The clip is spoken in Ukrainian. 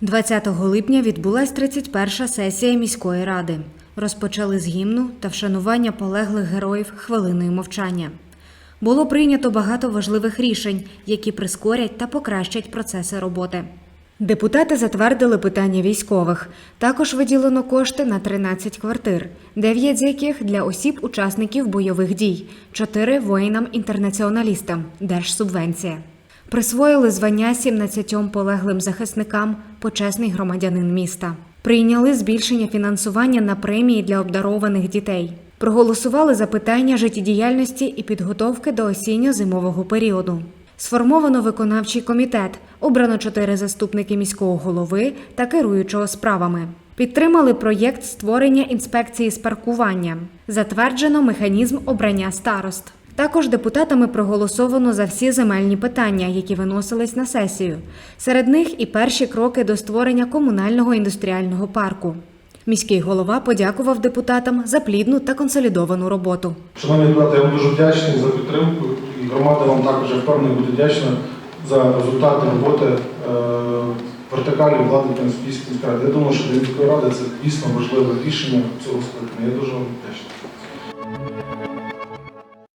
20 липня відбулась 31-ша сесія міської ради. Розпочали з гімну та вшанування полеглих героїв хвилиною мовчання. Було прийнято багато важливих рішень, які прискорять та покращать процеси роботи. Депутати затвердили питання військових. Також виділено кошти на 13 квартир, 9 з яких для осіб-учасників бойових дій, 4 воїнам-інтернаціоналістам, держсубвенція. Присвоїли звання 17 полеглим захисникам почесний громадянин міста. Прийняли збільшення фінансування на премії для обдарованих дітей. Проголосували за питання життєдіяльності і підготовки до осінньо-зимового періоду. Сформовано виконавчий комітет, обрано чотири заступники міського голови та керуючого справами. Підтримали проєкт створення інспекції з паркування. Затверджено механізм обрання старост. Також депутатами проголосовано за всі земельні питання, які виносились на сесію. Серед них і перші кроки до створення комунального індустріального парку. Міський голова подякував депутатам за плідну та консолідовану роботу. Шановні депутати, я вам дуже вдячний за підтримку і громада вам також впевнений буде вдячна за результати роботи е, вертикалі влади Пенспільської ради. Я думаю, що для міської ради це дійсно важливе рішення цього скликання. Я дуже вам вдячний.